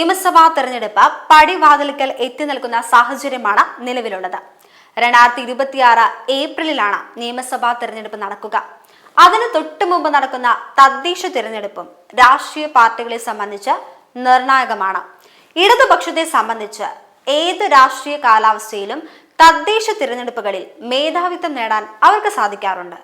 നിയമസഭാ തെരഞ്ഞെടുപ്പ് പടിവാതിൽക്കൽ എത്തി നിൽക്കുന്ന സാഹചര്യമാണ് നിലവിലുള്ളത്. രണ്ടായിരത്തി ഇരുപത്തിയാറ് ഏപ്രിലിലാണ് നിയമസഭാ തെരഞ്ഞെടുപ്പ് നടക്കുക. അതിന് തൊട്ടു മുമ്പ് നടക്കുന്ന തദ്ദേശ തിരഞ്ഞെടുപ്പും രാഷ്ട്രീയ പാർട്ടികളെ സംബന്ധിച്ച് നിർണായകമാണ്. ഇടതുപക്ഷത്തെ സംബന്ധിച്ച് ഏത് രാഷ്ട്രീയ കാലാവസ്ഥയിലും തദ്ദേശ തിരഞ്ഞെടുപ്പുകളിൽ മേധാവിത്വം നേടാൻ അവർക്ക് സാധിക്കാറുണ്ട്.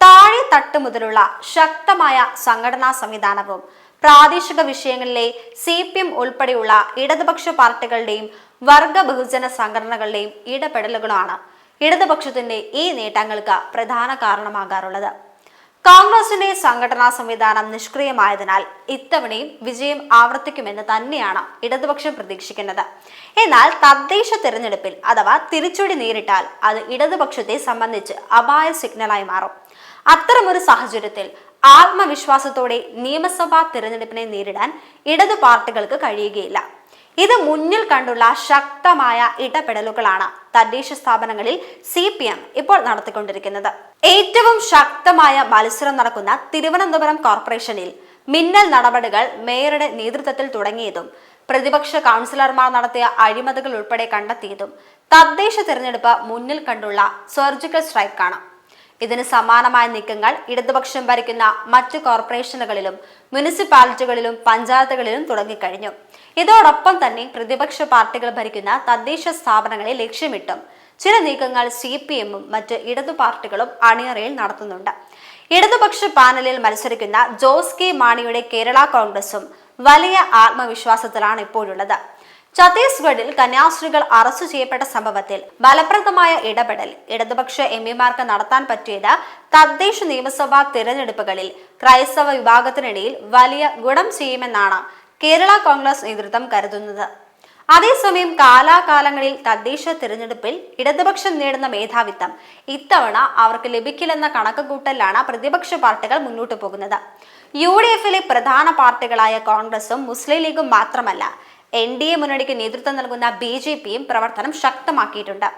താഴെ തട്ട് മുതലുള്ള ശക്തമായ സംഘടനാ സംവിധാനവും പ്രാദേശിക വിഷയങ്ങളിലെ സി പി എം ഉൾപ്പെടെയുള്ള ഇടതുപക്ഷ പാർട്ടികളുടെയും വർഗ ബഹുജന സംഘടനകളുടെയും ഇടപെടലുകളാണ് ഇടതുപക്ഷത്തിന്റെ ഈ നേട്ടങ്ങൾക്ക് പ്രധാന കാരണമാകാറുള്ളത്. കോൺഗ്രസിന്റെ സംഘടനാ സംവിധാനം നിഷ്ക്രിയമായതിനാൽ ഇത്തവണയും വിജയം ആവർത്തിക്കുമെന്ന് തന്നെയാണ് ഇടതുപക്ഷം പ്രതീക്ഷിക്കുന്നത്. എന്നാൽ തദ്ദേശ തിരഞ്ഞെടുപ്പിൽ അഥവാ തിരിച്ചടി നേരിട്ടാൽ അത് ഇടതുപക്ഷത്തെ സംബന്ധിച്ച് അപായ സിഗ്നലായി മാറും. അത്തരമൊരു സാഹചര്യത്തിൽ ആത്മവിശ്വാസത്തോടെ നിയമസഭാ തിരഞ്ഞെടുപ്പിനെ നേരിടാൻ ഇടതു പാർട്ടികൾക്ക് കഴിയുകയില്ല. ഇത് മുന്നിൽ കണ്ടുള്ള ശക്തമായ ഇടപെടലുകളാണ് തദ്ദേശ സ്ഥാപനങ്ങളിൽ സി പി എം ഇപ്പോൾ നടത്തിക്കൊണ്ടിരിക്കുന്നത്. ഏറ്റവും ശക്തമായ മത്സരം നടക്കുന്ന തിരുവനന്തപുരം കോർപ്പറേഷനിൽ മിന്നൽ നടപടികൾ മേയറുടെ നേതൃത്വത്തിൽ തുടങ്ങിയതും പ്രതിപക്ഷ കൗൺസിലർമാർ നടത്തിയ അഴിമതികൾ ഉൾപ്പെടെ കണ്ടെത്തിയതും തദ്ദേശ തിരഞ്ഞെടുപ്പ് മുന്നിൽ കണ്ടുള്ള സർജിക്കൽ സ്ട്രൈക്കാണ്. ഇതിന് സമാനമായ നീക്കങ്ങൾ ഇടതുപക്ഷം ഭരിക്കുന്ന മറ്റു കോർപ്പറേഷനുകളിലും മുനിസിപ്പാലിറ്റികളിലും പഞ്ചായത്തുകളിലും തുടങ്ങിക്കഴിഞ്ഞു. ഇതോടൊപ്പം തന്നെ പ്രതിപക്ഷ പാർട്ടികൾ ഭരിക്കുന്ന തദ്ദേശ സ്ഥാപനങ്ങളെ ലക്ഷ്യമിട്ടും ചില നീക്കങ്ങൾ സി പി എമ്മും മറ്റ് ഇടതു പാർട്ടികളും അണിയറയിൽ നടത്തുന്നുണ്ട്. ഇടതുപക്ഷ പാനലിൽ മത്സരിക്കുന്ന ജോസ് കെ മാണിയുടെ കേരള കോൺഗ്രസും വലിയ ആത്മവിശ്വാസത്തിലാണ് ഇപ്പോഴുള്ളത്. ഛത്തീസ്ഗഡിൽ കന്യാസ്ത്രീകൾ അറസ്റ്റ് ചെയ്യപ്പെട്ട സംഭവത്തിൽ ഫലപ്രദമായ ഇടപെടൽ. ഇടതുപക്ഷ എം പിമാർക്ക് നടത്താൻ പറ്റിയത് തദ്ദേശ നിയമസഭാ തിരഞ്ഞെടുപ്പുകളിൽ ക്രൈസ്തവ വിഭാഗത്തിനിടയിൽ വലിയ ഗുണം ചെയ്യുമെന്നാണ് കേരള കോൺഗ്രസ് നേതൃത്വം കരുതുന്നത്. അതേസമയം കാലാകാലങ്ങളിൽ തദ്ദേശ തിരഞ്ഞെടുപ്പിൽ ഇടതുപക്ഷം നേടുന്ന മേധാവിത്വം ഇത്തവണ അവർക്ക് ലഭിക്കില്ലെന്ന കണക്കുകൂട്ടലിലാണ് പ്രതിപക്ഷ പാർട്ടികൾ മുന്നോട്ടു പോകുന്നത്. യു ഡി എഫിലെ പ്രധാന പാർട്ടികളായ കോൺഗ്രസും മുസ്ലിം ലീഗും മാത്രമല്ല എൻ ഡി എ മുന്നണിക്ക് നേതൃത്വം നൽകുന്ന ബി ജെ പിയും പ്രവർത്തനം ശക്തമാക്കിയിട്ടുണ്ട്.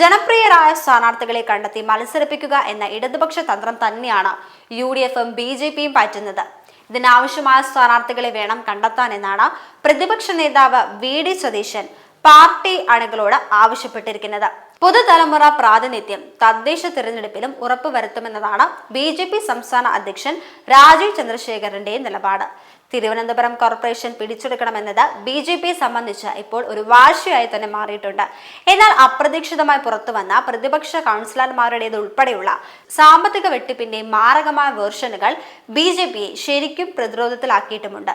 ജനപ്രിയരായ സ്ഥാനാർത്ഥികളെ കണ്ടെത്തി മത്സരിപ്പിക്കുക എന്ന ഇടതുപക്ഷ തന്ത്രം തന്നെയാണ് യു ഡി എഫും ബി ജെ പിയും പറ്റുന്നത്. ഇതിനാവശ്യമായ സ്ഥാനാർത്ഥികളെ വേണം കണ്ടെത്താൻ എന്നാണ് പ്രതിപക്ഷ നേതാവ് വി ഡി സതീശൻ പാർട്ടി അണികളോട് ആവശ്യപ്പെട്ടിരിക്കുന്നത്. പുതുതലമുറ പ്രാതിനിധ്യം തദ്ദേശ തിരഞ്ഞെടുപ്പിലും ഉറപ്പുവരുത്തുമെന്നതാണ് ബി ജെ പി സംസ്ഥാന അധ്യക്ഷൻ രാജീവ് ചന്ദ്രശേഖരന്റെ നിലപാട്. തിരുവനന്തപുരം കോർപ്പറേഷൻ പിടിച്ചെടുക്കണമെന്നത് ബി ജെ പി സംബന്ധിച്ച് ഇപ്പോൾ ഒരു വാശിയായി തന്നെ മാറിയിട്ടുണ്ട്. എന്നാൽ അപ്രതീക്ഷിതമായി പുറത്തുവന്ന പ്രതിപക്ഷ കൗൺസിലർമാരുടേത് ഉൾപ്പെടെയുള്ള സാമ്പത്തിക വെട്ടിപ്പിന്റെ മാരകമായ വേർഷനുകൾ ബി ജെ പിയെ ശരിക്കും പ്രതിരോധത്തിലാക്കിയിട്ടുമുണ്ട്.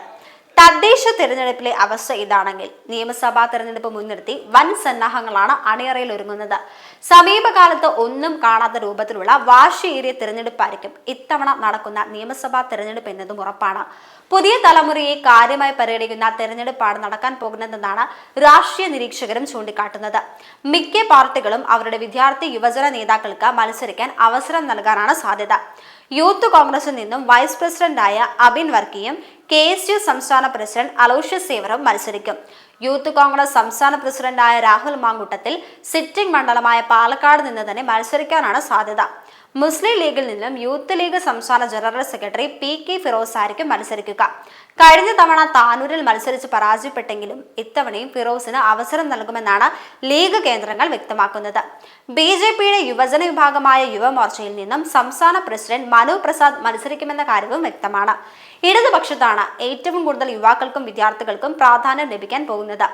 തദ്ദേശ തെരഞ്ഞെടുപ്പിലെ അവസ്ഥ ഇതാണെങ്കിൽ നിയമസഭാ തെരഞ്ഞെടുപ്പ് മുൻനിർത്തി വൻ സന്നാഹങ്ങളാണ് അണിയറയിൽ ഒരുങ്ങുന്നത്. സമീപകാലത്ത് ഒന്നും കാണാത്ത രൂപത്തിലുള്ള വാശിയേറിയ തെരഞ്ഞെടുപ്പായിരിക്കും ഇത്തവണ നടക്കുന്ന നിയമസഭാ തെരഞ്ഞെടുപ്പ് എന്നതും ഉറപ്പാണ്. പുതിയ തലമുറയെ കാര്യമായി പരിഗണിക്കുന്ന തെരഞ്ഞെടുപ്പാണ് നടക്കാൻ പോകുന്നതെന്നാണ് രാഷ്ട്രീയ നിരീക്ഷകരും ചൂണ്ടിക്കാട്ടുന്നത്. മിക്ക പാർട്ടികളും അവരുടെ വിദ്യാർത്ഥി യുവജന നേതാക്കൾക്ക് മത്സരിക്കാൻ അവസരം നൽകാനാണ് സാധ്യത. യൂത്ത് കോൺഗ്രസിൽ നിന്നും വൈസ് പ്രസിഡന്റായ അബിൻ വർക്കിയും കെ എസ് യു സംസ്ഥാന പ്രസിഡന്റ് അലോഷ്യസ് സേവറും മത്സരിക്കും. യൂത്ത് കോൺഗ്രസ് സംസ്ഥാന പ്രസിഡന്റായ രാഹുൽ മാങ്കുട്ടത്തിൽ സിറ്റിംഗ് മണ്ഡലമായ പാലക്കാട് നിന്ന് തന്നെ മത്സരിക്കാനാണ് സാധ്യത. മുസ്ലിം ലീഗിൽ നിന്നും യൂത്ത് ലീഗ് സംസ്ഥാന general secretary P K Firoz ആയിരിക്കും മത്സരിക്കുക. കഴിഞ്ഞ തവണ താനൂരിൽ മത്സരിച്ച് പരാജയപ്പെട്ടെങ്കിലും ഇത്തവണയും ഫിറോസിന് അവസരം നൽകുമെന്നാണ് ലീഗ് കേന്ദ്രങ്ങൾ വ്യക്തമാക്കുന്നത്. ബി ജെ പിയുടെ യുവജന വിഭാഗമായ യുവമോർച്ചയിൽ നിന്നും സംസ്ഥാന പ്രസിഡന്റ് മനു പ്രസാദ് മത്സരിക്കുമെന്ന കാര്യവും വ്യക്തമാണ്. ഇടതുപക്ഷത്താണ് ഏറ്റവും കൂടുതൽ യുവാക്കൾക്കും വിദ്യാർത്ഥികൾക്കും പ്രാധാന്യം ലഭിക്കാൻ പോകുന്നത്.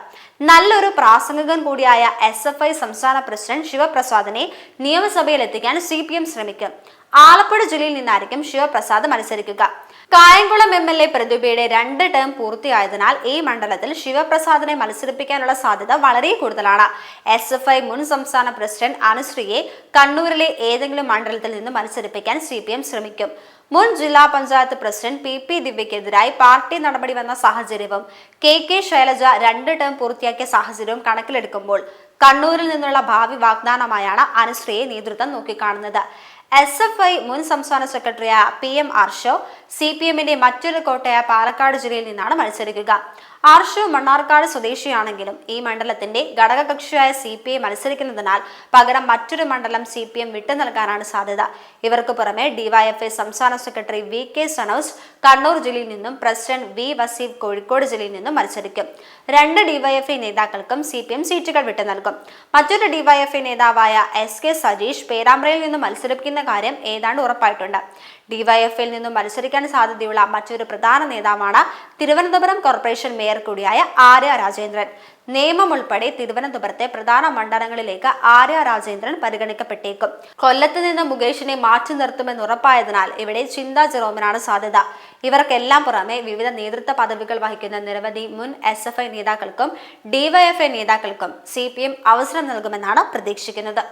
നല്ലൊരു പ്രാസംഗികൻ കൂടിയായ എസ് എഫ് ഐ സംസ്ഥാന പ്രസിഡന്റ് ശിവപ്രസാദിനെ നിയമസഭയിൽ എത്തിക്കാൻ സി പി എം ശ്രമിക്കും. ആലപ്പുഴ ജില്ലയിൽ നിന്നായിരിക്കും ശിവപ്രസാദ് മത്സരിക്കുക. കായംകുളം എം എൽ എ പ്രതിഭയുടെ രണ്ട് ടേം പൂർത്തിയായതിനാൽ ഈ മണ്ഡലത്തിൽ ശിവപ്രസാദിനെ മത്സരിപ്പിക്കാനുള്ള സാധ്യത വളരെ കൂടുതലാണ്. എസ് എഫ് ഐ മുൻ സംസ്ഥാന പ്രസിഡന്റ് അനുശ്രീയെ കണ്ണൂരിലെ ഏതെങ്കിലും മണ്ഡലത്തിൽ നിന്ന് മത്സരിപ്പിക്കാൻ സി ശ്രമിക്കും. മുൻ ജില്ലാ പഞ്ചായത്ത് പ്രസിഡന്റ് പി പി ദിവ്യക്കെതിരായി പാർട്ടി നടപടി വന്ന സാഹചര്യവും കെ കെ ശൈലജ രണ്ട് ടേം പൂർത്തിയാക്കിയ സാഹചര്യവും കണക്കിലെടുക്കുമ്പോൾ കണ്ണൂരിൽ നിന്നുള്ള ഭാവി വാഗ്ദാനമായാണ് അനുശ്രീയെ നേതൃത്വം നോക്കിക്കാണുന്നത്. എസ് എഫ് ഐ മുൻ സംസ്ഥാന സെക്രട്ടറിയായ P M Arsho C P എമ്മിന്റെ മറ്റൊരു കോട്ടയായ പാലക്കാട് ജില്ലയിൽ നിന്നാണ് മത്സരിക്കുക. ആർഷു മണ്ണാർക്കാട് സ്വദേശിയാണെങ്കിലും ഈ മണ്ഡലത്തിന്റെ ഘടകകക്ഷിയായ സി പി ഐ മത്സരിക്കുന്നതിനാൽ പകരം മറ്റൊരു മണ്ഡലം സി പി എം വിട്ടു നൽകാനാണ് സാധ്യത. ഇവർക്ക് പുറമെ ഡിവൈഎഫ്ഐ സംസ്ഥാന secretary V K Sanoj Kannur ജില്ലയിൽ നിന്നും പ്രസിഡന്റ് വി വസീഫ് കോഴിക്കോട് ജില്ലയിൽ നിന്നും മത്സരിക്കും. രണ്ട് ഡിവൈഎഫ്ഐ നേതാക്കൾക്കും സി പി എം സീറ്റുകൾ വിട്ടു നൽകും. മറ്റൊരു ഡിവൈഎഫ്ഐ നേതാവായ എസ് കെ സജീഷ് പേരാമ്പ്രയിൽ നിന്നും മത്സരിക്കുന്ന കാര്യം ഏതാണ്ട് ഉറപ്പായിട്ടുണ്ട്. ഡിവൈഎഫ്ഐയിൽ നിന്നും മത്സരിക്കാൻ സാധ്യതയുള്ള മറ്റൊരു പ്രധാന നേതാവാണ് തിരുവനന്തപുരം കോർപ്പറേഷൻ മേയർ കൂടിയായ ആര്യ രാജേന്ദ്രൻ. നിയമം ഉൾപ്പെടെ തിരുവനന്തപുരത്തെ പ്രധാന മണ്ഡലങ്ങളിലേക്ക് ആര്യ രാജേന്ദ്രൻ പരിഗണിക്കപ്പെട്ടേക്കും. കൊല്ലത്ത് നിന്ന് മുകേഷിനെ മാറ്റി നിർത്തുമെന്ന് ഉറപ്പായതിനാൽ ഇവിടെ ചിന്താ ജെറോമിനാണ് സാധ്യത. ഇവർക്കെല്ലാം പുറമെ വിവിധ നേതൃത്വ പദവികൾ വഹിക്കുന്ന നിരവധി മുൻ എസ് എഫ് ഐ നേതാക്കൾക്കും ഡിവൈഎഫ്ഐ നേതാക്കൾക്കും സി പി എം അവസരം നൽകുമെന്നാണ് പ്രതീക്ഷിക്കുന്നത്.